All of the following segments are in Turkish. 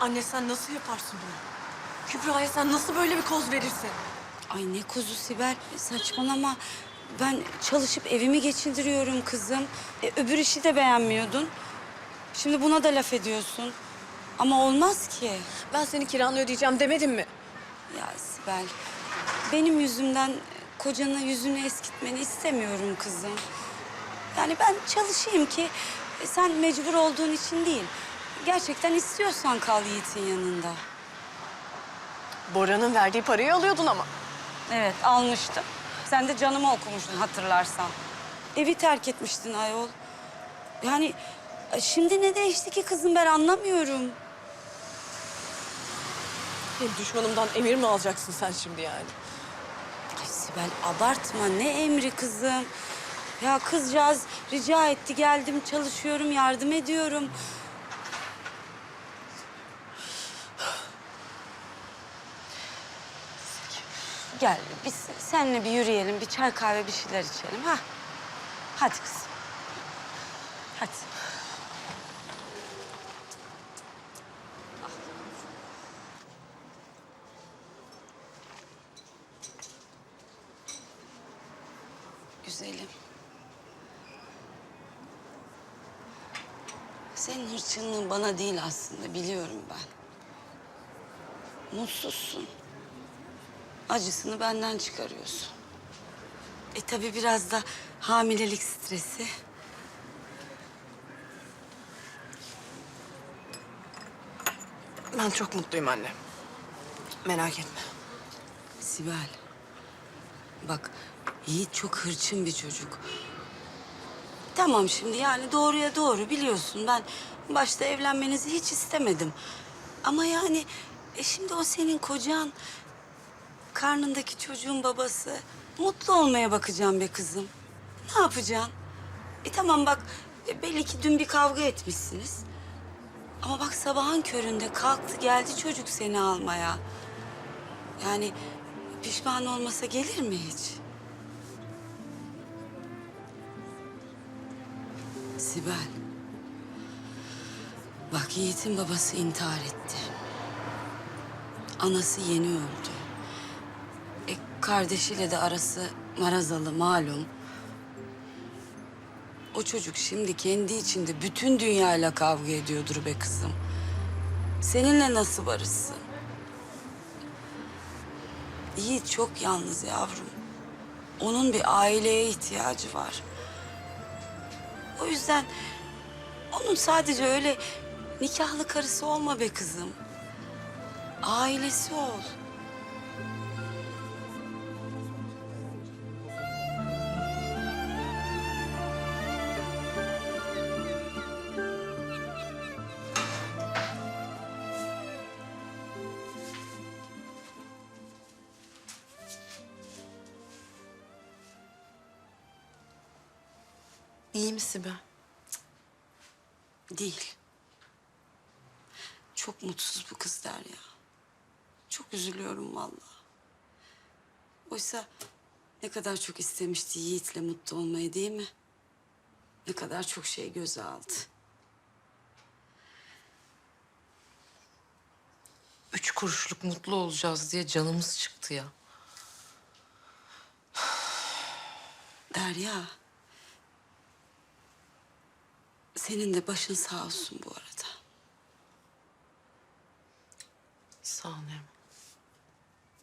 Anne sen nasıl yaparsın bunu? Kübra'ya sen nasıl böyle bir koz verirsin? Ay ne kuzu Sibel saçmalama. Ben çalışıp evimi geçindiriyorum kızım. E, öbür işi de beğenmiyordun. Şimdi buna da laf ediyorsun. Ama olmaz ki. Ben seni kiranı ödeyeceğim demedim mi? Ya Sibel, benim yüzümden kocanın yüzünü eskitmeni istemiyorum kızım. Yani ben çalışayım ki sen mecbur olduğun için değil. Gerçekten istiyorsan kal Yiğit'in yanında. Bora'nın verdiği parayı alıyordun ama. Evet, almıştım. Sen de canımı okumuştun hatırlarsan. Evi terk etmiştin ayol. Yani e, şimdi ne değişti ki kızım ben anlamıyorum. Benim düşmanımdan emir mi alacaksın sen şimdi yani? Ay Sibel abartma ne emri kızım. Ya kızcağız rica etti geldim çalışıyorum yardım ediyorum. Gel biz seninle bir yürüyelim bir çay kahve bir şeyler içelim ha. Hadi kızım. Hadi. Güzelim. Senin hırçınlığın bana değil aslında biliyorum ben. Mutsuzsun. Acısını benden çıkarıyorsun. E tabii biraz da hamilelik stresi. Ben çok mutluyum anne. Merak etme. Sibel. Bak Yiğit çok hırçın bir çocuk. Tamam şimdi yani doğruya doğru biliyorsun. Ben başta evlenmenizi hiç istemedim. Ama yani e şimdi o senin kocan. Karnındaki çocuğun babası. Mutlu olmaya bakacağım be kızım. Ne yapacaksın? E tamam bak e, belli ki dün bir kavga etmişsiniz. Ama bak sabahın köründe kalktı geldi çocuk seni almaya. Yani pişman olmasa gelir mi hiç? Sibel. Bak Yiğit'in babası intihar etti. Anası yeni öldü. Kardeşiyle de arası marazalı malum. O çocuk şimdi kendi içinde bütün dünyayla kavga ediyordur be kızım. Seninle nasıl barışsın? Yiğit çok yalnız yavrum. Onun bir aileye ihtiyacı var. O yüzden onun sadece öyle nikahlı karısı olma be kızım. Ailesi ol. İyi misin ben? Değil. Çok mutsuz bu kız Derya. Çok üzülüyorum vallahi. Oysa ne kadar çok istemişti Yiğit'le mutlu olmayı değil mi? Ne kadar çok şey göze aldı. Üç kuruşluk mutlu olacağız diye canımız çıktı ya. Derya. Senin de başın sağ olsun bu arada. Sağ ol Neriman.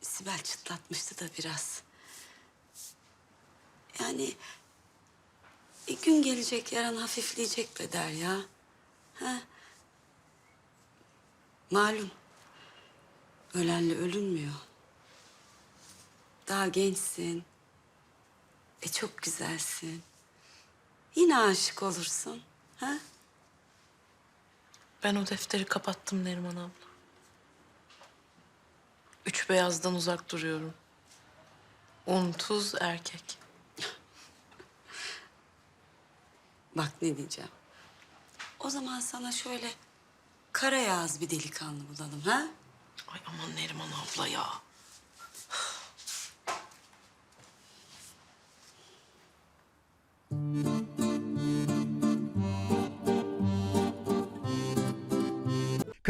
Sibel çıtlatmıştı da biraz. Yani e, gün gelecek yaran hafifleyecek be Derya. Ha? Malum ölenle ölünmüyor. Daha gençsin. E çok güzelsin. Yine aşık olursun. Ha? Ben o defteri kapattım Neriman abla. Üç beyazdan uzak duruyorum. Un, tuz, erkek. Bak ne diyeceğim. O zaman sana şöyle kara yağız bir delikanlı bulalım ha? Ay aman Neriman abla ya.